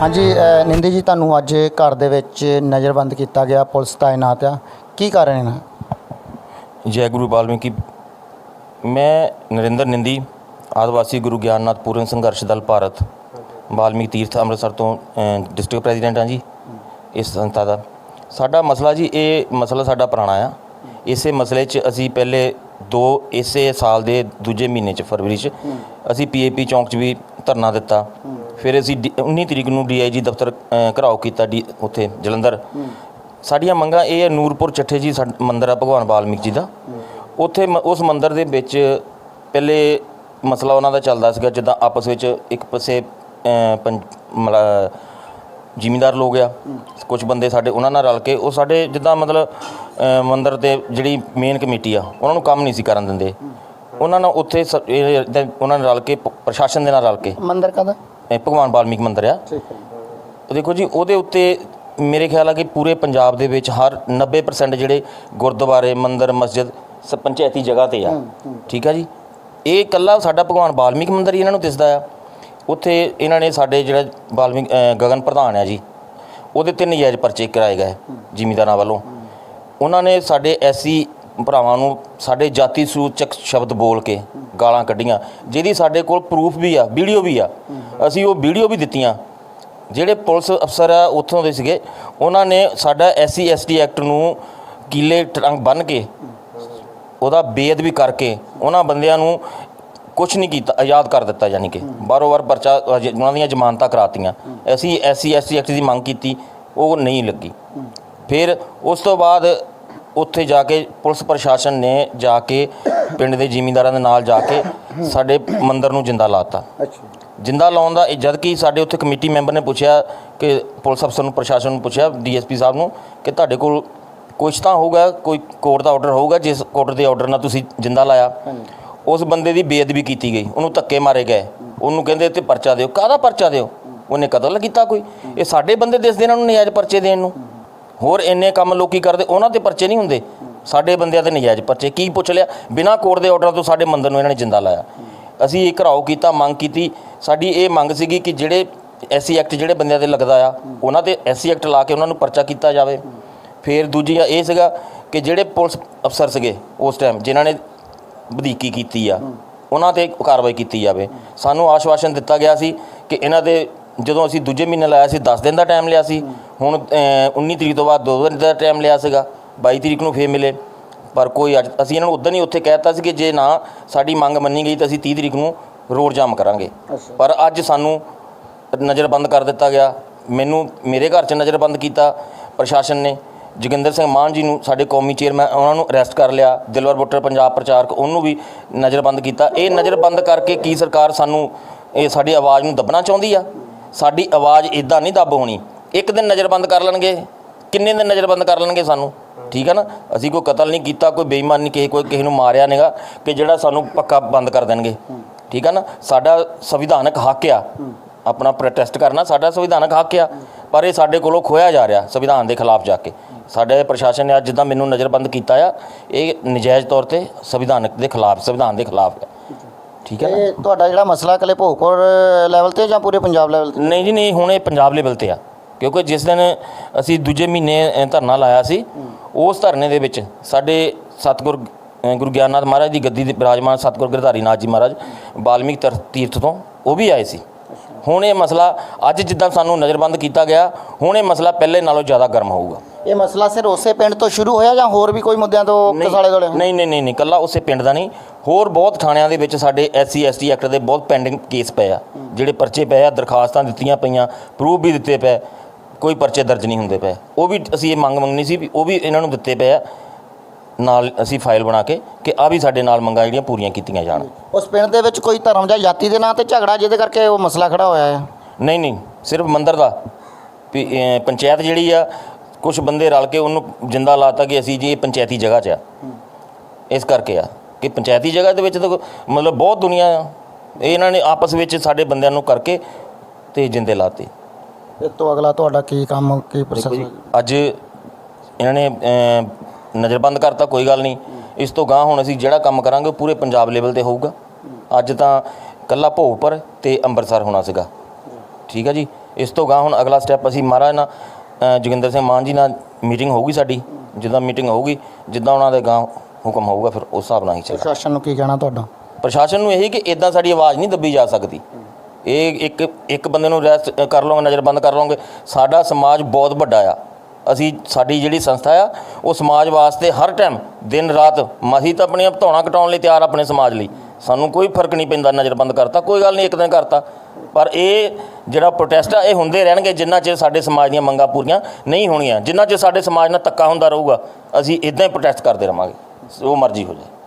ਹਾਂਜੀ ਅ, ਨਿੰਦੀ ਜੀ ਤੁਹਾਨੂੰ ਅੱਜ ਘਰ ਦੇ ਵਿੱਚ ਨਜ਼ਰਬੰਦ ਕੀਤਾ ਗਿਆ ਪੁਲਿਸ ਤਾਇਨਾਤ ਆ। ਕੀ ਕਾਰਨ ਹੈ ਜੈ ਗੁਰੂ ਵਾਲਮੀਕੀ। ਮੈਂ ਨਰਿੰਦਰ ਨਿੰਦੀ ਆਦਿਵਾਸੀ ਗੁਰੂ ਗਿਆਨਨਾਥ ਪੂਰਨ ਸੰਘਰਸ਼ ਦਲ ਭਾਰਤ ਵਾਲਮੀਕ ਤੀਰਥ ਅੰਮ੍ਰਿਤਸਰ ਤੋਂ ਡਿਸਟ੍ਰਿਕਟ ਪ੍ਰੈਜ਼ੀਡੈਂਟ ਹਾਂ ਜੀ ਇਸ ਸੰਸਥਾ ਦਾ। ਸਾਡਾ ਮਸਲਾ ਜੀ ਇਹ ਮਸਲਾ ਸਾਡਾ ਪੁਰਾਣਾ ਆ। ਇਸੇ ਮਸਲੇ 'ਚ ਅਸੀਂ ਪਹਿਲੇ ਦੋ ਇਸੇ ਸਾਲ ਦੇ ਦੂਜੇ ਮਹੀਨੇ 'ਚ ਫਰਵਰੀ 'ਚ ਅਸੀਂ ਪੀਏਪੀ ਚੌਂਕ 'ਚ ਵੀ ਧਰਨਾ ਦਿੱਤਾ। ਫਿਰ ਅਸੀਂ ਡੀ- 19 ਤਰੀਕ ਨੂੰ ਡੀਆਈਜੀ ਦਫ਼ਤਰ ਅ, ਘਰਾਓ ਕੀਤਾ ਡੀ ਉੱਥੇ ਜਲੰਧਰ। ਸਾਡੀਆਂ ਮੰਗਾਂ ਇਹ ਹੈ ਨੂਰਪੁਰ ਚੱਠੇ ਜੀ ਸਾਡ- ਮੰਦਿਰ ਆ ਭਗਵਾਨ ਵਾਲਮੀਕ ਜੀ ਦਾ। ਉੱਥੇ ਮ- ਉਸ ਮੰਦਿਰ ਦੇ ਵਿੱਚ ਪਹਿਲੇ ਮਸਲਾ ਉਹਨਾਂ ਦਾ ਚੱਲਦਾ ਸੀਗਾ ਜਿੱਦਾਂ ਆਪਸ ਵਿੱਚ ਇੱਕ ਪਾਸੇ ਅ, ਪੰਜ ਮਲਾ ਜ਼ਿਮੀਂਦਾਰ ਲੋਕ ਆ ਕੁਝ ਬੰਦੇ ਸਾਡੇ ਉਹਨਾਂ ਨਾਲ ਰਲ ਕੇ ਉਹ ਸਾਡੇ ਜਿੱਦਾਂ ਮਤਲਬ ਅ, ਮੰਦਿਰ ਤੇ ਜਿਹੜੀ ਮੇਨ ਕਮੇਟੀ ਆ ਉਹਨਾਂ ਨੂੰ ਕੰਮ ਨਹੀਂ ਸੀ ਕਰਨ ਦਿੰਦੇ। ਉਹਨਾਂ ਨਾਲ ਉੱਥੇ ਸ- ਇਹ ਏਦਾਂ ਉਹਨਾਂ ਨਾਲ ਰਲ ਕੇ ਪ- ਪ੍ਰਸ਼ਾਸਨ ਦੇ ਨਾਲ ਰਲ ਕੇ। ਮੰਦਰ ਕਦਾ ਇਹ ਭਗਵਾਨ ਵਾਲਮੀਕ ਮੰਦਿਰ ਆ। ਉਹ ਦੇਖੋ ਜੀ ਉਹਦੇ ਉੱਤੇ ਮੇਰੇ ਖਿਆਲ ਆ ਕਿ ਪੂਰੇ ਪੰਜਾਬ ਦੇ ਵਿੱਚ ਹਰ 90% ਜਿਹੜੇ ਗੁਰਦੁਆਰੇ ਮੰਦਿਰ ਮਸਜਿਦ ਸਭ ਪੰਚਾਇਤੀ ਜਗ੍ਹਾ ਤੇ ਆ। ਠੀਕ ਆ ਜੀ? ਇਹ ਇਕੱਲਾ ਸਾਡਾ ਭਗਵਾਨ ਵਾਲਮੀਕ ਮੰਦਿਰ ਹੀ ਇਹਨਾਂ ਨੂੰ ਦਿਸਦਾ ਆ। ਉੱਥੇ ਇਹਨਾਂ ਨੇ ਸਾਡੇ ਜਿਹੜਾ ਵਾਲਮੀਕ ਅ, ਗਗਨ ਪ੍ਰਧਾਨ ਆ ਜੀ ਉਹਦੇ ਤੇ ਨਜਾਇਜ਼ ਪਰਚੇ ਕਰਾਏ ਗਏ ਜ਼ਿਮੀਂਦਾਰਾਂ ਵੱਲੋਂ। ਉਹਨਾਂ ਨੇ ਸਾਡੇ ਐਸੀ ਭਰਾਵਾਂ ਨੂੰ ਸਾਡੇ ਜਾਤੀ ਸੂਚਕ ਸ਼ਬਦ ਬੋਲ ਕੇ ਗਾਲਾਂ ਕੱਢੀਆਂ। ਜਿਹਦੀ ਸਾਡੇ ਕੋਲ ਪ੍ਰੂਫ ਵੀ ਆ ਵੀਡੀਓ ਵੀ ਆ। ਅਸੀਂ ਉਹ ਵੀਡੀਓ ਵੀ ਦਿੱਤੀਆਂ। ਜਿਹੜੇ ਪੁਲਿਸ ਅਫਸਰ ਆ, ਉੱਥੋਂ ਦੇ ਸੀਗੇ। ਉਹਨਾਂ ਨੇ ਸਾਡਾ ਐਸਸੀ ਐਸਟੀ ਐਕਟ ਨੂੰ ਕੀਲੇ ਟਰੰਗ ਬੰਨ ਕੇ ਉਹਦਾ ਬੇਅਦਬੀ ਕਰਕੇ ਉਹਨਾਂ ਬੰਦਿਆਂ ਨੂੰ ਕੁਝ ਨਹੀਂ ਕੀਤਾ, ਆਜ਼ਾਦ ਕਰ ਦਿੱਤਾ ਯਾਨੀ ਕਿ। ਬਾਰੋ ਬਾਰ ਪਰਚਾ ਉਹਨਾਂ ਦੀਆਂ ਜ਼ਮਾਨਤਾਂ ਕਰਾਤੀਆਂ। ਅਸੀਂ ਐਸਸੀ ਐਸਟੀ ਐਕਟ ਦੀ ਮੰਗ ਕੀਤੀ, ਉਹ ਨਹੀਂ ਲੱਗੀ। ਫਿਰ ਉਸ ਤੋਂ ਬਾਅਦ ਉੱਥੇ ਜਾ ਕੇ ਪੁਲਿਸ ਪ੍ਰਸ਼ਾਸਨ ਨੇ ਜਾ ਕੇ ਪਿੰਡ ਦੇ ਜ਼ਿਮੀਂਦਾਰਾਂ ਦੇ ਨਾਲ ਜਾ ਕੇ ਸਾਡੇ ਮੰਦਿਰ ਨੂੰ ਜਿੰਦਾ ਲਾਤਾ। ਅੱਛਾ। ਜਿੰਦਾ ਲਾਉਣ ਦਾ ਜਦ ਕਿ ਸਾਡੇ ਉੱਥੇ ਕਮੇਟੀ ਮੈਂਬਰ ਨੇ ਪੁੱਛਿਆ ਕਿ ਪੁਲਿਸ ਅਫਸਰ ਨੂੰ ਪ੍ਰਸ਼ਾਸਨ ਨੂੰ ਪੁੱਛਿਆ ਡੀਐਸਪੀ ਸਾਹਿਬ ਨੂੰ ਕਿ ਤੁਹਾਡੇ ਕੋਲ ਕੁਛ ਤਾਂ ਹੋਊਗਾ ਕੋਈ ਕੋਰਟ ਦਾ ਆਰਡਰ ਹੋਊਗਾ ਜਿਸ ਕੋਰਟ ਦੇ ਆਰਡਰ ਨਾਲ ਤੁਸੀਂ ਜਿੰਦਾ ਲਾਇਆ। ਉਸ ਬੰਦੇ ਦੀ ਬੇਅਦਬੀ ਕੀਤੀ ਗਈ। ਉਹਨੂੰ ਧੱਕੇ ਮਾਰੇ ਗਏ। ਉਹਨੂੰ ਕਹਿੰਦੇ ਤੇ ਪਰਚਾ ਦਿਓ। ਕਾਹਦਾ ਪਰਚਾ ਦਿਓ? ਉਹਨੇ ਕਤਲ ਕੀਤਾ ਕੋਈ। ਇਹ ਸਾਡੇ ਬੰਦੇ ਦਿਸਦੇ ਇਹਨਾਂ ਨੂੰ ਨਜਾਇਜ਼ ਪਰਚੇ ਦੇਣ ਨੂੰ। ਹੋਰ ਇੰਨੇ ਕੰਮ ਲੋਕੀ ਕਰਦੇ ਉਹਨਾਂ ਤੇ ਪਰਚੇ ਨਹੀਂ ਹੁੰਦੇ। ਸਾਡੇ ਬੰਦਿਆਂ ਤੇ ਨਜਾਇਜ਼ ਪਰਚੇ। ਕੀ ਪੁੱਛ ਲਿਆ? ਬਿਨਾਂ ਕੋਰਟ ਦੇ ਆਰਡਰ ਤੋਂ ਸਾਡੇ ਮੰਦਰ ਨੂੰ ਇਹਨਾਂ ਨੇ ਜਿੰਦਾ ਲਾਇਆ। ਅਸੀਂ ਇਹ ਘਰਾਓ ਕੀਤਾ ਮੰਗ ਕੀਤੀ। ਸਾਡੀ ਇਹ ਮੰਗ ਸੀਗੀ ਕਿ ਜਿਹੜੇ ਐਸਸੀ ਐਕਟ ਜਿਹੜੇ ਬੰਦਿਆਂ ਤੇ ਲੱਗਦਾ ਆ ਉਹਨਾਂ ਤੇ ਐਸਸੀ ਐਕਟ ਲਾ ਕੇ ਉਹਨਾਂ ਨੂੰ ਪਰਚਾ ਕੀਤਾ ਜਾਵੇ। ਫਿਰ ਦੂਜੀ ਆ ਇਹ ਸੀਗਾ ਕਿ ਜਿਹੜੇ ਪੁਲਿਸ ਅਫਸਰ ਸੀਗੇ ਉਸ ਟਾਈਮ ਜਿਨ੍ਹਾਂ ਨੇ ਵਧੀਕੀ ਕੀਤੀ ਆ ਉਹਨਾਂ ਤੇ ਕਾਰਵਾਈ ਕੀਤੀ ਜਾਵੇ। ਸਾਨੂੰ ਆਸ਼ਵਾਸਨ ਦਿੱਤਾ ਗਿਆ ਸੀ ਕਿ ਇਹਨਾਂ ਦੇ ਜਦੋਂ ਅਸੀਂ ਦੂਜੇ ਮਹੀਨੇ ਲਾਇਆ ਸੀ 10 ਦਿਨ ਦਾ ਟਾਈਮ ਲਿਆ ਸੀ। ਹੁਣ ਅਹ, 19 ਤਰੀਕ ਤੋਂ ਬਾਅਦ 2 ਦਿਨ ਦਾ ਟਾਈਮ ਲਿਆ ਸੀਗਾ। 22 ਤਰੀਕ ਨੂੰ ਫੇਰ ਮਿਲੇ। ਪਰ ਕੋਈ ਅੱਜ ਅਸੀਂ ਇਹਨਾਂ ਨੂੰ ਉਦੋਂ ਹੀ ਉੱਥੇ ਕਹਿਤਾ ਸੀ ਕਿ ਜੇ ਨਾ ਸਾਡੀ ਮੰਗ ਮੰਨੀ ਗਈ ਤਾਂ ਅਸੀਂ 30 ਤਰੀਕ ਨੂੰ ਰੋਡ ਜਾਮ ਕਰਾਂਗੇ। ਪਰ ਅੱਜ ਸਾਨੂੰ ਨਜ਼ਰਬੰਦ ਕਰ ਦਿੱਤਾ ਗਿਆ। ਮੈਨੂੰ ਮੇਰੇ ਘਰ 'ਚ ਨਜ਼ਰਬੰਦ ਕੀਤਾ ਪ੍ਰਸ਼ਾਸਨ ਨੇ। ਜੋਗਿੰਦਰ ਸਿੰਘ ਮਾਨ ਜੀ ਨੂੰ ਸਾਡੇ ਕੌਮੀ ਚੇਅਰਮੈਨ ਉਹਨਾਂ ਨੂੰ ਅਰੈਸਟ ਕਰ ਲਿਆ। ਦਿਲਵਰ ਬੁੱਟਰ ਪੰਜਾਬ ਪ੍ਰਚਾਰਕ ਉਹਨੂੰ ਵੀ ਨਜ਼ਰਬੰਦ ਕੀਤਾ। ਇਹ ਨਜ਼ਰਬੰਦ ਕਰਕੇ ਕੀ ਸਰਕਾਰ ਸਾਨੂੰ ਇਹ ਸਾਡੀ ਆਵਾਜ਼ ਨੂੰ ਦੱਬਣਾ ਚਾਹੁੰਦੀ ਆ? ਸਾਡੀ ਆਵਾਜ਼ ਇਦਾਂ ਨਹੀਂ ਦੱਬ ਹੋਣੀ। ਇੱਕ ਦਿਨ ਨਜ਼ਰਬੰਦ ਕਰ ਲੈਣਗੇ। ਕਿੰਨੇ ਦਿਨ ਨਜ਼ਰਬੰਦ ਕਰ ਲੈਣਗੇ ਸਾਨੂੰ? ਠੀਕ ਆ ਨਾ? ਅਸੀਂ ਕੋਈ ਕਤਲ ਨਹੀਂ ਕੀਤਾ ਕੋਈ ਬੇਈਮਾਨ ਨਹੀਂ ਕਿਸੇ ਕੋਈ ਕਿਸੇ ਨੂੰ ਮਾਰਿਆ ਨਹੀਂਗਾ ਕਿ ਜਿਹੜਾ ਸਾਨੂੰ ਪੱਕਾ ਬੰਦ ਕਰ ਦੇਣਗੇ। ਠੀਕ ਆ ਨਾ? ਸਾਡਾ ਸੰਵਿਧਾਨਕ ਹੱਕ ਆ। ਆਪਣਾ ਪ੍ਰੋਟੈਸਟ ਕਰਨਾ ਸਾਡਾ ਸੰਵਿਧਾਨਕ ਹੱਕ ਆ। ਪਰ ਇਹ ਸਾਡੇ ਕੋਲੋਂ ਖੋਇਆ ਜਾ ਰਿਹਾ ਸੰਵਿਧਾਨ ਦੇ ਖਿਲਾਫ ਜਾ ਕੇ। ਸਾਡੇ ਪ੍ਰਸ਼ਾਸਨ ਨੇ ਅੱਜ ਜਿੱਦਾਂ ਮੈਨੂੰ ਨਜ਼ਰਬੰਦ ਕੀਤਾ ਆ ਇਹ ਨਜਾਇਜ਼ ਤੌਰ ਤੇ ਸੰਵਿਧਾਨਕ ਦੇ ਖਿਲਾਫ ਸੰਵਿਧਾਨ ਦੇ ਖਿਲਾਫ ਆ। ਠੀਕ ਹੈ ਨਾ? ਇਹ ਤੁਹਾਡਾ ਜਿਹੜਾ ਮਸਲਾ ਕਲੇ ਭੋਗਪੁਰ ਲੈਵਲ ਤੇ ਜਾਂ ਪੂਰੇ ਪੰਜਾਬ ਲੈਵਲ ਤੇ? ਨਹੀਂ ਜੀ ਨਹੀਂ ਹੁਣ ਇਹ ਪੰਜਾਬ ਲੈਵਲ ਤੇ ਆ। ਕਿਉਂਕਿ ਜਿਸ ਦਿਨ ਅਸੀਂ ਦੂਜੇ ਮਹੀਨੇ ਧਰਨਾ ਲਾਇਆ ਸੀ ਉਸ ਧਰਨੇ ਦੇ ਵਿੱਚ ਸਾਡੇ ਸਤਿਗੁਰ ਗੁਰੂ ਗਿਆਨਨਾਥ ਮਹਾਰਾਜ ਦੀ ਗੱਦੀ ਦੇ ਬਿਰਾਜਮਾਨ ਸਤਿਗੁਰ ਗਿਰਧਾਰੀ ਨਾਥ ਜੀ ਮਹਾਰਾਜ ਵਾਲਮੀਕ ਤਰ- ਤੀਰਥ ਤੋਂ ਉਹ ਵੀ ਆਏ ਸੀ। ਹੁਣ ਇਹ ਮਸਲਾ ਅੱਜ ਜਿੱਦਾਂ ਸਾਨੂੰ ਨਜ਼ਰਬੰਦ ਕੀਤਾ ਗਿਆ ਹੁਣ ਇਹ ਮਸਲਾ ਪਹਿਲੇ ਨਾਲੋਂ ਜ਼ਿਆਦਾ ਗਰਮ ਹੋਊਗਾ। ਇਹ ਮਸਲਾ ਸਿਰ ਉਸੇ ਪਿੰਡ ਤੋਂ ਸ਼ੁਰੂ ਹੋਇਆ ਜਾਂ ਹੋਰ ਵੀ ਕੋਈ ਮੁੱਦਿਆਂ ਤੋਂ ਕਸਾਲੇ ਦੋਲੇ ਨਹੀਂ ਨਹੀਂ ਨਹੀਂ ਨਹੀਂ ਕੱਲਾ ਉਸੇ ਪਿੰਡ ਦਾ ਨਹੀਂ। ਹੋਰ ਬਹੁਤ ਥਾਣਿਆਂ ਦੇ ਵਿੱਚ ਸਾਡੇ ਐਸਸੀ ਐਸਟੀ ਐਕਟ ਦੇ ਬਹੁਤ ਪੈਂਡਿੰਗ ਕੇਸ ਪਏ ਆ ਜਿਹੜੇ ਪਰਚੇ ਪਏ ਆ ਦਰਖਾਸਤਾਂ ਦਿੱਤੀਆਂ ਪਈਆਂ ਪ੍ਰੂਫ ਵੀ ਦਿੱਤੇ ਪਏ। ਕੋਈ ਪਰਚੇ ਦਰਜ ਨਹੀਂ ਹੁੰਦੇ ਪਏ। ਉਹ ਵੀ ਅਸੀਂ ਇਹ ਮੰਗ ਮੰਗਣੀ ਸੀ ਵੀ ਉਹ ਵੀ ਇਹਨਾਂ ਨੂੰ ਦਿੱਤੇ ਪਏ ਆ। ਨਾਲ ਅਸੀਂ ਫਾਈਲ ਬਣਾ ਕੇ ਕਿ ਆ ਵੀ ਸਾਡੇ ਨਾਲ ਮੰਗਾਂ ਜਿਹੜੀਆਂ ਪੂਰੀਆਂ ਕੀਤੀਆਂ ਜਾਣ। ਉਸ ਪਿੰਡ ਦੇ ਵਿੱਚ ਕੋਈ ਧਰਮ ਜਾਂ ਜਾਤੀ ਦੇ ਨਾਂ ਤੇ ਝਗੜਾ ਜਿਹਦੇ ਕਰਕੇ ਉਹ ਮਸਲਾ ਖੜਾ ਹੋਇਆ ਹੈ? ਨਹੀਂ ਨਹੀਂ ਸਿਰਫ ਮੰਦਿਰ ਦਾ। ਪੰਚਾਇਤ ਜਿਹੜੀ ਆ ਕੁਝ ਬੰਦੇ ਰਲ ਕੇ ਉਹਨੂੰ ਜਿੰਦਾ ਲਾਤਾ ਕਿ ਅਸੀਂ ਜੀ ਇਹ ਪੰਚਾਇਤੀ ਜਗ੍ਹਾ 'ਚ ਆ। ਇਸ ਕਰਕੇ ਆ ਕਿ ਪੰਚਾਇਤੀ ਜਗ੍ਹਾ ਦੇ ਵਿੱਚ ਤਾਂ ਮਤਲਬ ਬਹੁਤ ਦੁਨੀਆ ਆ। ਇਹ ਇਹਨਾਂ ਨੇ ਆਪਸ ਵਿੱਚ ਸਾਡੇ ਬੰਦਿਆਂ ਨੂੰ ਕਰਕੇ ਤੇ ਜਿੰਦੇ ਲਾਤੇ। ਇਸ ਤੋਂ ਅਗਲਾ ਤੁਹਾਡਾ ਕੀ ਕੰਮ ਕੀ ਪ੍ਰੋਸੈਸ ਅੱਜ ਇਹਨਾਂ ਨੇ ਅਮ, ਨਜ਼ਰਬੰਦ ਕਰਤਾ ਕੋਈ ਗੱਲ ਨਹੀਂ। ਇਸ ਤੋਂ ਗਾਂ ਹੁਣ ਅਸੀਂ ਜਿਹੜਾ ਕੰਮ ਕਰਾਂਗੇ ਉਹ ਪੂਰੇ ਪੰਜਾਬ ਲੈਵਲ ਤੇ ਹੋਊਗਾ। ਅੱਜ ਤਾਂ ਕੱਲਾ ਭੋਗਪੁਰ ਤੇ ਅੰਮ੍ਰਿਤਸਰ ਹੋਣਾ ਸੀਗਾ। ਠੀਕ ਹੈ ਜੀ? ਇਸ ਤੋਂ ਗਾਂ ਹੁਣ ਅਗਲਾ ਸਟੈਪ ਅਸੀਂ ਮਹਾਰਾਜ ਨਾਲ ਅ, ਜੋਗਿੰਦਰ ਸਿੰਘ ਮਾਨ ਜੀ ਨਾਲ ਮੀਟਿੰਗ ਹੋਊਗੀ ਸਾਡੀ। ਜਿੱਦਾਂ ਮੀਟਿੰਗ ਹੋਊਗੀ ਜਿੱਦਾਂ ਉਹਨਾਂ ਦੇ ਗਾਂ ਹੁਕਮ ਹੋਊਗਾ ਫਿਰ ਉਸ ਹਿਸਾਬ ਨਾਲ ਹੀ ਚੱਲਾਂਗੇ ਪ੍ਰਸ਼ਾਸਨ ਨੂੰ ਕੀ ਕਹਿਣਾ ਤੁਹਾਡਾ? ਪ੍ਰਸ਼ਾਸਨ ਨੂੰ ਇਹੀ ਕਿ ਇਦਾਂ ਸਾਡੀ ਆਵਾਜ਼ ਨਹੀਂ ਦੱਬੀ ਜਾ ਸਕਦੀ। ਇਹ ਇੱਕ ਇੱਕ ਬੰਦੇ ਨੂੰ ਰੈਸਟ ਕਰ ਲਓਗੇ, ਨਜ਼ਰਬੰਦ ਕਰ ਲਓਗੇ, ਸਾਡਾ ਸਮਾਜ ਬਹੁਤ ਵੱਡਾ ਆ। ਅਸੀਂ, ਸਾਡੀ ਜਿਹੜੀ ਸੰਸਥਾ ਆ, ਉਹ ਸਮਾਜ ਵਾਸਤੇ ਹਰ ਟਾਈਮ ਦਿਨ ਰਾਤ ਮਸੀ ਤਾਂ ਆਪਣੀਆਂ ਧੌਣਾ ਕਟਾਉਣ ਲਈ ਤਿਆਰ ਆਪਣੇ ਸਮਾਜ ਲਈ। ਸਾਨੂੰ ਕੋਈ ਫ਼ਰਕ ਨਹੀਂ ਪੈਂਦਾ ਨਜ਼ਰਬੰਦ ਕਰਤਾ, ਕੋਈ ਗੱਲ ਨਹੀਂ, ਇੱਕ ਦਿਨ ਕਰਤਾ। ਪਰ ਇਹ ਜਿਹੜਾ ਪ੍ਰੋਟੈਸਟ ਆ, ਇਹ ਹੁੰਦੇ ਰਹਿਣਗੇ ਜਿੰਨਾ ਚਿਰ ਸਾਡੇ ਸਮਾਜ ਦੀਆਂ ਮੰਗਾਂ ਪੂਰੀਆਂ ਨਹੀਂ ਹੋਣੀਆਂ। ਜਿੰਨਾ ਚਿਰ ਸਾਡੇ ਸਮਾਜ ਨਾਲ ਧੱਕਾ ਹੁੰਦਾ ਰਹੂਗਾ, ਅਸੀਂ ਇਦਾਂ ਹੀ ਪ੍ਰੋਟੈਸਟ ਕਰਦੇ ਰਵਾਂਗੇ। ਜੋ ਮਰਜ਼ੀ ਹੋ ਜਾਏ।